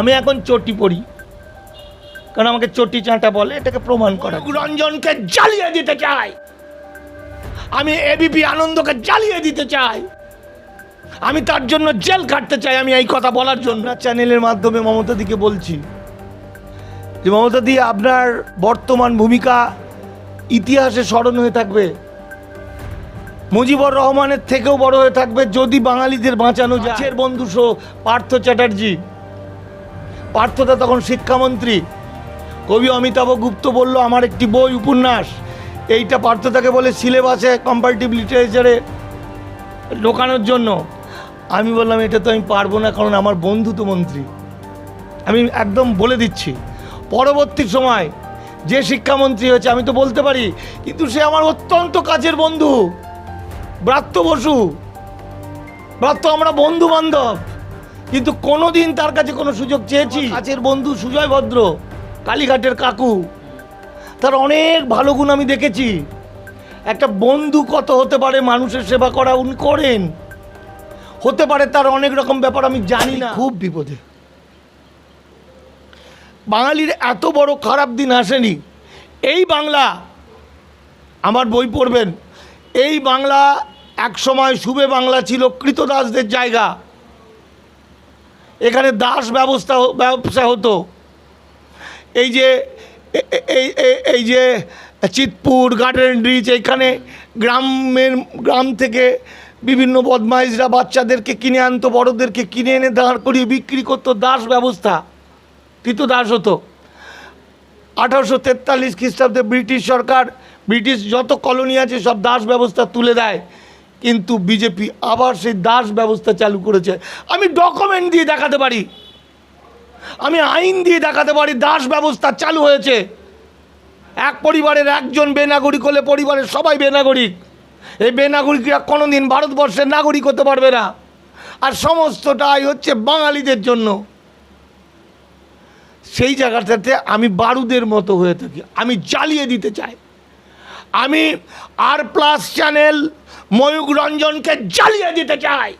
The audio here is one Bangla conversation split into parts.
আমি এখন চটি পড়ি কারণ আমাকে চটি চাঁটা বলে এটাকে প্রমাণ করা। রঞ্জনকে জ্বালিয়ে দিতে চাই। আমি এবিপি আনন্দকে জ্বালিয়ে দিতে চাই। আমি তার জন্য জেল কাটতে চাই আমি এই কথা বলার জন্য। চ্যানেলের মাধ্যমে মমতা দিকে বলছি যে মমতা দি আপনার বর্তমান ভূমিকা ইতিহাসে স্মরণ হয়ে থাকবে। মুজিবুর রহমানের থেকেও বড় হয়ে থাকবে যদি বাঙালিদের বাঁচানো যায়। বন্ধু সো পার্থ চ্যাটার্জি। পার্থদা তখন শিক্ষামন্ত্রী। কবি অমিতাভ গুপ্ত বলল, আমার একটি বই, উপন্যাস। এইটা পার্থদাকে বলে সিলেবাসে কম্পারেটিভ লিটারেচারে ঢোকানোর জন্য। আমি বললাম, এটা তো আমি পারব না, কারণ আমার বন্ধু তো মন্ত্রী। আমি একদম বলে দিচ্ছি, পরবর্তী সময় যে শিক্ষামন্ত্রী হয়েছে, আমি তো বলতে পারি, কিন্তু সে আমার অত্যন্ত কাছের বন্ধু, ব্রাত্য বসু। ব্রাত্য আমরা বন্ধু বান্ধব কিন্তু কোনোদিন তার কাছে কোনো সুযোগ চেয়েছি। কাছের বন্ধু সুজয় ভদ্র কালীঘাটের কাকু। তার অনেক ভালো গুণ আমি দেখেছি। একটা বন্ধু কত হতে পারে মানুষের সেবা করা উনি করেন। হতে পারে তার অনেক রকম ব্যাপার আমি জানি না। খুব বিপদে। বাঙালির এত বড় খারাপ দিন আসেনি। এই বাংলা আমার বই পড়বেন। এই বাংলা এক সময় শুভে বাংলা ছিল কৃতদাসদের জায়গা। এখানে দাস ব্যবস্থা ব্যবসা হতো। এই যে এই এই- যে চিতপুর গার্ডেন রিচ এইখানে গ্রামের, গ্রাম থেকে বিভিন্ন বদমাইশরা বাচ্চাদেরকে কিনে আনতো, বড়দেরকে কিনে এনে দাঁড় করিয়ে বিক্রি করতো, দাস ব্যবস্থা। কৃত দাস হতো। আঠারোশো তেতাল্লিশ খ্রিস্টাব্দে ব্রিটিশ সরকার, ব্রিটিশ যত কলোনি আছে সব দাস ব্যবস্থা তুলে দেয়। কিন্তু বিজেপি আবার সেই দাস ব্যবস্থা চালু করেছে। আমি ডকুমেন্ট দিয়ে দেখাতে পারি। আমি আইন দিয়ে দেখাতে পারি দাস ব্যবস্থা চালু হয়েছে। এক পরিবারের একজন বেনাগরিক হলে পরিবারের সবাই বেনাগরিক। এই বেনাগরিকরা কোনোদিন ভারতবর্ষের নাগরিক হতে পারবে না। আর সমস্তটাই হচ্ছে বাঙালিদের জন্য। সেই জায়গাটাতে আমি বারুদের মতো হয়ে থাকি। আমি জ্বালিয়ে দিতে চাই। আমি আর প্লাস চ্যানেল ময়ূক রঞ্জনকে জ্বালিয়ে দিতে চাই।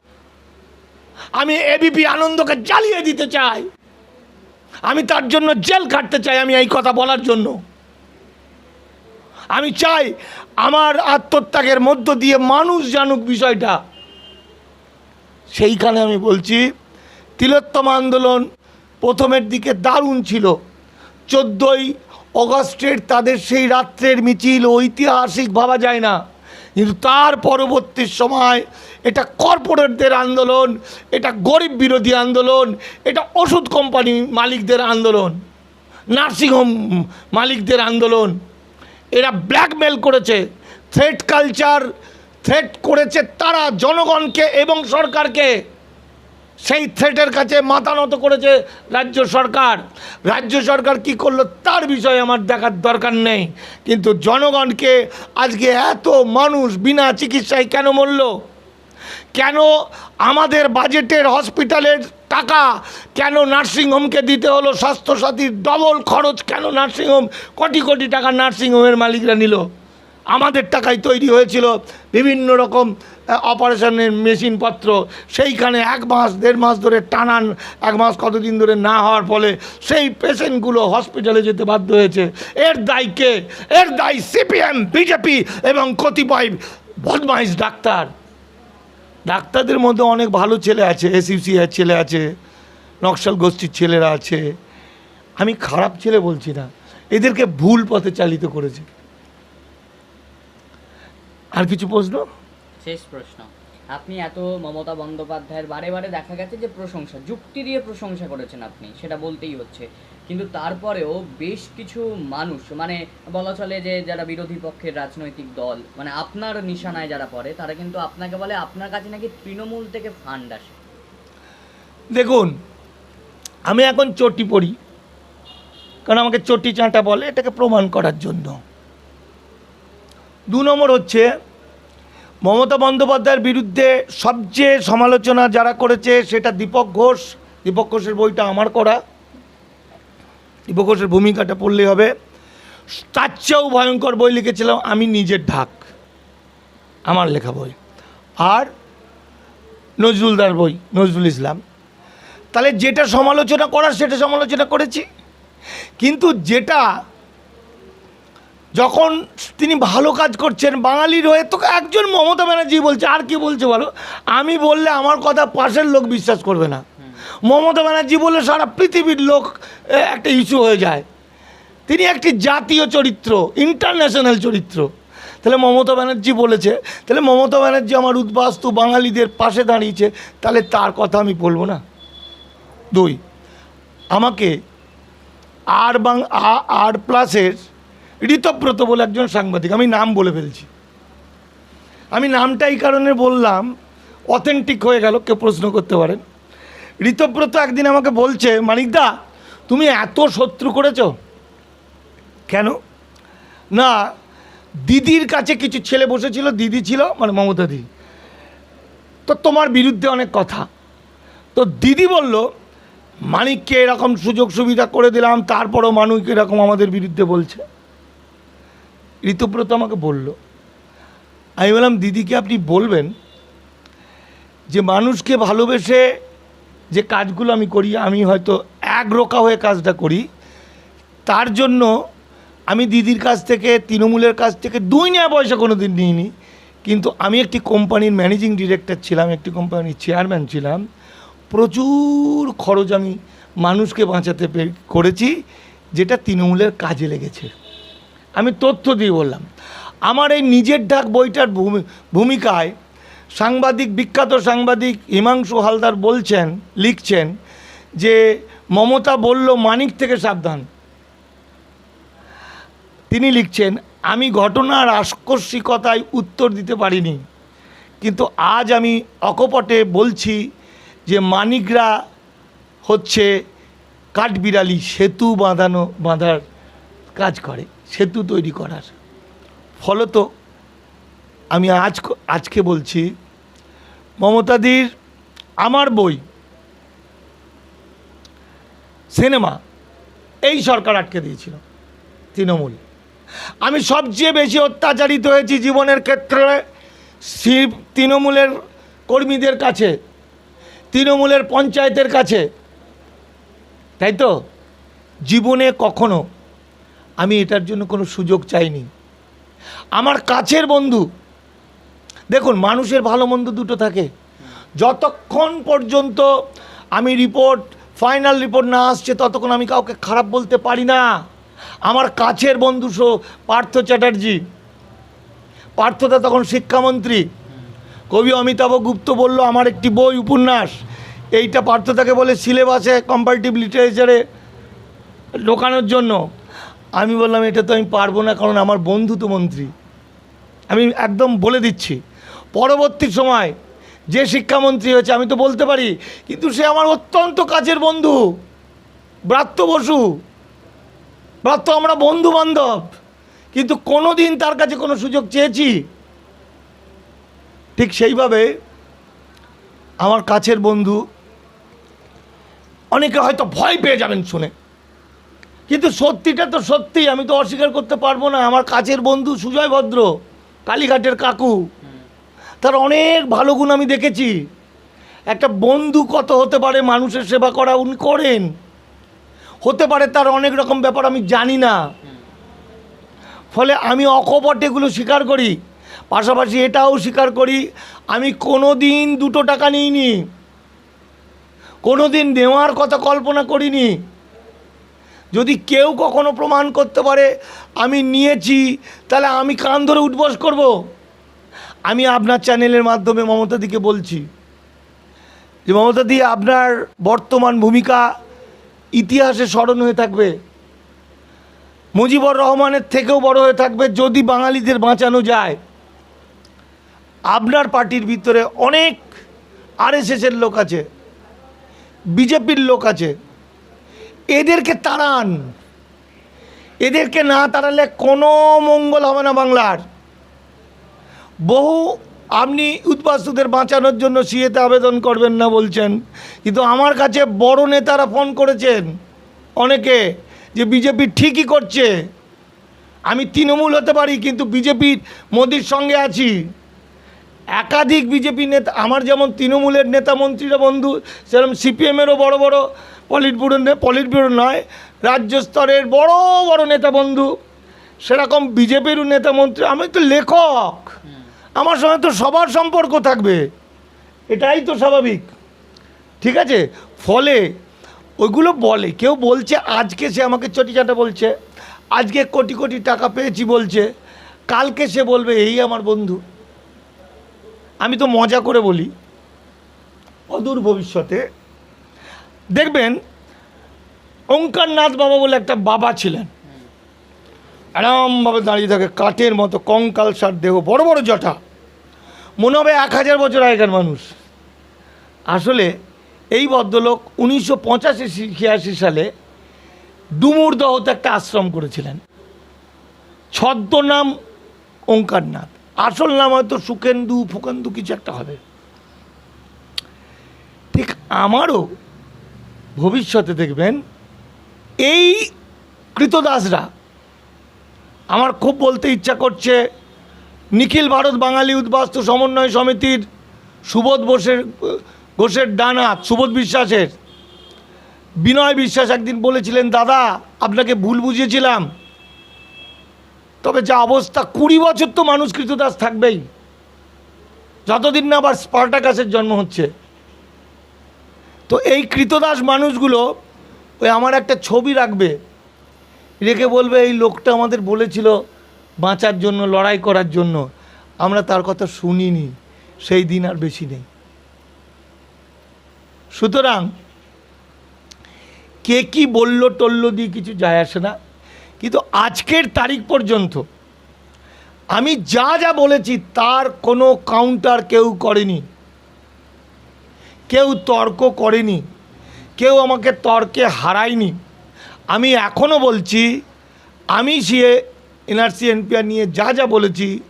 আমি এবিপি আনন্দকে জ্বালিয়ে দিতে চাই। আমি তার জন্য জেল খাটতে চাই আমি এই কথা বলার জন্য। আমি চাই আমার আত্মত্যাগের মধ্য দিয়ে মানুষ জানুক বিষয়টা। সেইখানে আমি বলছি, তিলোত্তম আন্দোলন প্রথমের দিকে দারুণ ছিল। চোদ্দোই অগস্টের তাদের সেই রাত্রের মিছিল ঐতিহাসিক ভাবা যায় না। কিন্তু তার পরবর্তী সময় এটা কর্পোরেটদের আন্দোলন, এটা গরিব বিরোধী আন্দোলন, এটা ওষুধ কোম্পানি মালিকদের আন্দোলন নার্সিংহোম মালিকদের আন্দোলন। এরা ব্ল্যাকমেল করেছে, থ্রেট কালচার থ্রেট করেছে তারা জনগণকে এবং সরকারকে। সেই থ্রেটের কাছে মাথা নত করেছে রাজ্য সরকার। রাজ্য সরকার কি করল তার বিষয়ে আমার দেখার দরকার নেই। কিন্তু জনগণকে আজকে এত মানুষ বিনা চিকিৎসায় কেন মরল? কেন আমাদের বাজেটের হসপিটালের টাকা কেন নার্সিংহোমকে দিতে হলো? স্বাস্থ্যসাথীর ডবল খরচ কেন নার্সিংহোম কোটি কোটি টাকা নার্সিংহোমের মালিকরা নিল। আমাদের টাকায় তৈরি হয়েছিল বিভিন্ন রকম অপারেশনের মেশিনপত্র, সেইখানে এক মাস, দেড় মাস ধরে টানান, এক মাস কতদিন ধরে না হওয়ার ফলে সেই পেশেন্টগুলো হসপিটালে যেতে বাধ্য হয়েছে। এর দায় কে? এর দায় সিপিএম, বিজেপি এবং কতিপয় বদমাইশ ডাক্তার। ডাক্তারদের মধ্যে অনেক ভালো ছেলে আছে এসইউসি এর ছেলে আছে, নকশাল গোষ্ঠীর ছেলেরা আছে। আমি খারাপ ছেলে বলছি না, এদেরকে ভুল পথে চালিত করেছে। আর কিছু প্রশ্ন? শেষ প্রশ্ন। আপনি এত মমতা বন্দ্যোপাধ্যায়ের বারে বারে দেখা গেছে যে প্রশংসা, যুক্তি দিয়ে প্রশংসা করেছেন আপনি, সেটা বলতেই হচ্ছে। কিন্তু তারপরেও বেশ কিছু মানুষ মানে বলা চলে যে যারা বিরোধী পক্ষের রাজনৈতিক দল মানে আপনার নিশানায় যারা পড়ে, তারা কিন্তু আপনাকে বলে আপনার কাছে নাকি তৃণমূল থেকে ফান্ড আসে। দেখুন, আমি এখন চটি পড়ি, কারণ আমাকে চটি চাঁটা বলে এটাকে প্রমাণ করার জন্য। দু নম্বর হচ্ছে মমতা বন্দ্যোপাধ্যায়ের বিরুদ্ধে সবচেয়ে সমালোচনা যারা করেছে সেটা দীপক ঘোষ। দীপক ঘোষের বইটা আমার করা। দীপক ঘোষের ভূমিকাটা পড়লেই হবে। তার চেয়েও ভয়ঙ্কর বই লিখেছিলাম, আমি নিজের ঢাক। আমার লেখা বই। আর নজরুলদার বই, নজরুল ইসলাম। তাহলে যেটা সমালোচনা করার, সেটা সমালোচনা করেছি। কিন্তু যেটা যখন তিনি ভালো কাজ করছেন বাঙালির হয়ে তো একজন মমতা ব্যানার্জি বলছে আর কি বলছে বলো? আমি বললে আমার কথা পাশের লোক বিশ্বাস করবে না। মমতা ব্যানার্জি বললে সারা পৃথিবীর লোক একটা ইস্যু হয়ে যায়। তিনি একটি জাতীয় চরিত্র ইন্টারন্যাশনাল চরিত্র। তাহলে মমতা ব্যানার্জি বলেছে তাহলে মমতা ব্যানার্জি আমার উদ্বাস্তু বাঙালিদের পাশে দাঁড়িয়েছে তাহলে তার কথা আমি বলব না। দুই আমাকে আর বাং আর প্লাসের ঋতব্রত বলে একজন সাংবাদিক, আমি নাম বলে ফেলছি। আমি নামটা এই কারণে বললাম অথেন্টিক হয়ে গেল, কেউ প্রশ্ন করতে পারেন। ঋতব্রত একদিন আমাকে বলছে, মানিকদা, তুমি এত শত্রু করেছ? কেন? না, দিদির কাছে কিছু ছেলে বসেছিল, দিদি ছিল মানে মমতা দি তো তোমার বিরুদ্ধে অনেক কথা। তো দিদি বলল, মানিককে এরকম সুযোগ সুবিধা করে দিলাম, তারপরও মানুষ এরকম আমাদের বিরুদ্ধে বলছে। ঋতুব্রত আমাকে বলল। আমি বললাম দিদিকে আপনি বলবেন যে মানুষকে ভালোবেসে যে কাজগুলো আমি করি, আমি হয়তো এক রোকা হয়ে কাজটা করি, তার জন্য আমি দিদির কাছ থেকে, তৃণমূলের কাছ থেকে দুই নেওয়া পয়সা কোনো দিন নিইনি। কিন্তু আমি একটি কোম্পানির ম্যানেজিং ডিরেক্টর ছিলাম, একটি কোম্পানির চেয়ারম্যান ছিলাম। প্রচুর খরচ আমি মানুষকে বাঁচাতে করেছি, যেটা তৃণমূলের কাজে লেগেছে। আমি তথ্য দিয়ে বললাম। আমার এই নিজের ডাক বইটার ভূমি, ভূমিকায় সাংবাদিক, বিখ্যাত সাংবাদিক হিমাংশু হালদার বলছেন, লিখছেন যে মমতা বলল মানিক থেকে সাবধান। তিনি লিখছেন, আমি ঘটনার আকস্মিকতায় উত্তর দিতে পারিনি, কিন্তু আজ আমি অকপটে বলছি যে মানিকরা হচ্ছে কাঠবিড়ালি, সেতু বাঁধানো, বাঁধার কাজ করে। সেতু তৈরি করার। ফলত আমি আজ আজকে বলছি, মমতাদির আমার বই, সিনেমা, এই সরকার আটকে দিয়েছিল, তৃণমূল। আমি সবচেয়ে বেশি অত্যাচারিত হয়েছি জীবনের ক্ষেত্রে শিব তৃণমূলের কর্মীদের কাছে, তৃণমূলের পঞ্চায়েতের কাছে। তাই তো? জীবনে কখনো আমি এটার জন্য কোনো সুযোগ চাইনি। আমার কাছের বন্ধু, দেখুন, মানুষের ভালো মন্দ দুটো থাকে। যতক্ষণ পর্যন্ত আমি রিপোর্ট ফাইনাল রিপোর্ট না আসছে, ততক্ষণ আমি কাউকে খারাপ বলতে পারি না। আমার কাছের বন্ধু সো, পার্থ চ্যাটার্জি। পার্থদা তখন শিক্ষামন্ত্রী। কবি অমিতাভ গুপ্ত বলল, আমার একটি বই, উপন্যাস। এইটা পার্থদাকে বলে, সিলেবাসে কম্পারেটিভ লিটারেচারে ঢোকানোর জন্য। আমি বললাম, এটা তো আমি পারব না, কারণ আমার বন্ধু তো মন্ত্রী। আমি একদম বলে দিচ্ছি, পরবর্তী সময় যে শিক্ষামন্ত্রী হয়েছে, আমি তো বলতে পারি, কিন্তু সে আমার অত্যন্ত কাছের বন্ধু, ব্রাত্য বসু। ব্রাত্য, আমরা বন্ধু বান্ধব কিন্তু কোনো দিন তার কাছে কোনো সুযোগ চেয়েছি। ঠিক সেইভাবে আমার কাছের বন্ধু, অনেকে হয়তো ভয় পেয়ে যাবেন শুনে। কিন্তু সত্যিটা তো সত্যি, আমি তো অস্বীকার করতে পারব না। আমার কাছের বন্ধু সুজয় ভদ্র, কালীঘাটের কাকু। তার অনেক ভালো গুণ আমি দেখেছি। একটা বন্ধু কত হতে পারে মানুষের সেবা করা উনি করেন। হতে পারে তার অনেক রকম ব্যাপার আমি জানি না। ফলে আমি অকপট এগুলো স্বীকার করি। পাশাপাশি এটাও স্বীকার করি, আমি কোনো দিন দুটো টাকা নিইনি। কোনো দিন নেওয়ার কথা কল্পনা করিনি। যদি কেউ কখনো প্রমাণ করতে পারে, আমি নিয়েছি, তাহলে আমি কান ধরে উঠবস করব। আমি আপনার চ্যানেলের মাধ্যমে মমতাদিকে বলছি যে মমতাদি আপনার বর্তমান ভূমিকা ইতিহাসে স্মরণ হয়ে থাকবে। মুজিবুর রহমানের থেকেও বড় হয়ে থাকবে যদি বাঙালিদের বাঁচানো যায়। আপনার পার্টির ভিতরে অনেক আরএসএসের লোক আছে, বিজেপির লোক আছে। এদেরকে তাড়ান। এদেরকে না তাড়ালে কোনো মঙ্গল হবে না বাংলার। বহু আপনি উদ্বাস্তুদের বাঁচানোর জন্য সিএতে আবেদন করবেন না বলছেন। কিন্তু আমার কাছে বড় নেতারা ফোন করেছেন অনেকে যে বিজেপি ঠিকই করছে। আমি তৃণমূল হতে পারি, কিন্তু বিজেপির মোদির সঙ্গে আছি। একাধিক বিজেপি নেতা, আমার যেমন তৃণমূলের নেতা মন্ত্রীরা বন্ধু, সেরকম সিপিএমেরও বড় বড় পলিট ব্যুরো পলিট ব্যুরো নয়, রাজ্য স্তরের বড় বড় নেতা বন্ধু, সেরকম বিজেপিরও নেতা মন্ত্রী, আমি তো লেখক। আমার সঙ্গে তো সবার সম্পর্ক থাকবে, এটাই তো স্বাভাবিক। ঠিক আছে? ফলে ওইগুলো বলে, কেউ বলছে, আজকে সে আমাকে চটিচাটা বলছে, আজকে কোটি কোটি টাকা পেয়েছি বলছে, কালকে সে বলবে, এই আমার বন্ধু। আমি তো মজা করে বলি, অদূর ভবিষ্যতে। দেখবেন ওঙ্কারনাথ বাবা বলে একটা বাবা ছিলেন। আরামভাবে দাঁড়িয়ে থাকে, কাঠের মতো কঙ্কাল সার দেহ, বড় বড় জটা। মনে হবে এক হাজার বছর আগেকার মানুষ। আসলে এই ভদ্রলোক উনিশশো পঁচাশি ছিয়াশি সালে ডুমুরদহতে একটা আশ্রম করেছিলেন। ছদ্মনাম ওঙ্কারনাথ আসল নাম হয়তো সুকেন্দু, ফুকেন্দু কিছু একটা হবে। ঠিক আমারও ভবিষ্যতে দেখবেন এই কৃতদাসরা আমার খুব বলতে ইচ্ছা করছে নিখিল ভারত বাঙালি উদ্বাস্তু সমন্বয় সমিতির সুবোধ বোসের, ঘোষের ডানা সুবোধ বিশ্বাসের। বিনয় বিশ্বাস একদিন বলেছিলেন, দাদা, আপনাকে ভুল বুঝিয়েছিলাম। তবে যা অবস্থা, কুড়ি বছর তো মানুষ কৃতদাস থাকবেই। যতদিন না আবার স্পার্টাকাসের জন্ম হচ্ছে। তো এই কৃতদাস মানুষগুলো ওই আমার একটা ছবি রাখবে, রেখে বলবে, এই লোকটা আমাদের বলেছিল বাঁচার জন্য, লড়াই করার জন্য। আমরা তার কথা শুনিনি, সেই দিন আর বেশি নেই। সুতরাং কে কি বলল টল্ল দিয়ে কিছু যায় আসে না। কিন্তু আজকের তারিখ পর্যন্ত আমি যা যা বলেছি তার কোনো কাউন্টার কেউ করেনি। কেউ তর্ক করেনি। কেউ আমাকে তর্কে হারায়নি। আমি এখনও বলছি, আমি সে এনআরসি, এনপিআর নিয়ে যা যা বলেছি,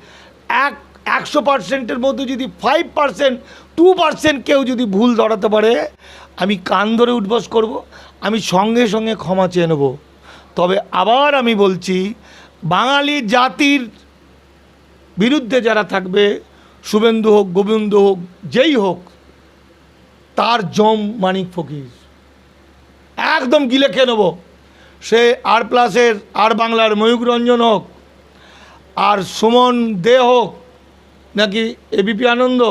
এক, একশো পার্সেন্টের মধ্যে যদি ফাইভ পার্সেন্ট টু পার্সেন্ট কেউ যদি ভুল ধরাতে পারে, আমি কান ধরে উঠবস করব, আমি সঙ্গে সঙ্গে ক্ষমা চেয়ে নেব। তবে আবার আমি বলছি, বাঙালি জাতির বিরুদ্ধে যারা থাকবে, শুভেন্দু হোক, গোবিন্দ হোক, যেই হোক, তার জম মানিক ফকির। একদম গিলে খেয়ে নেব। সে আর প্লাসের, আর বাংলার ময়ূক রঞ্জন হোক, আর সুমন দে হোক, নাকি এবিপি আনন্দ,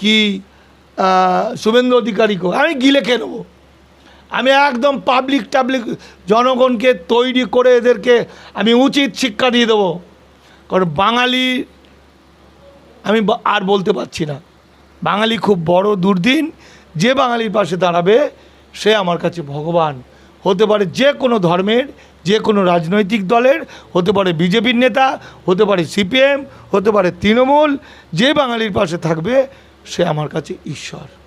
কি শুভেন্দু অধিকারী হোক আমি গিলে খেয়ে নেব। আমি একদম পাবলিক টাবলিক জনগণকে তৈরি করে এদেরকে আমি উচিত শিক্ষা দিয়ে দেবো। কারণ বাঙালি, আমি আর বলতে পারছি না। বাঙালি খুব বড়, দুর্দিন। যে বাঙালির পাশে দাঁড়াবে, সে আমার কাছে ভগবান। হতে পারে যে কোনো ধর্মের, যে কোনো রাজনৈতিক দলের, হতে পারে বিজেপির নেতা, হতে পারে সিপিএম, হতে পারে তৃণমূল, যে বাঙালির পাশে থাকবে, সে আমার কাছে ঈশ্বর।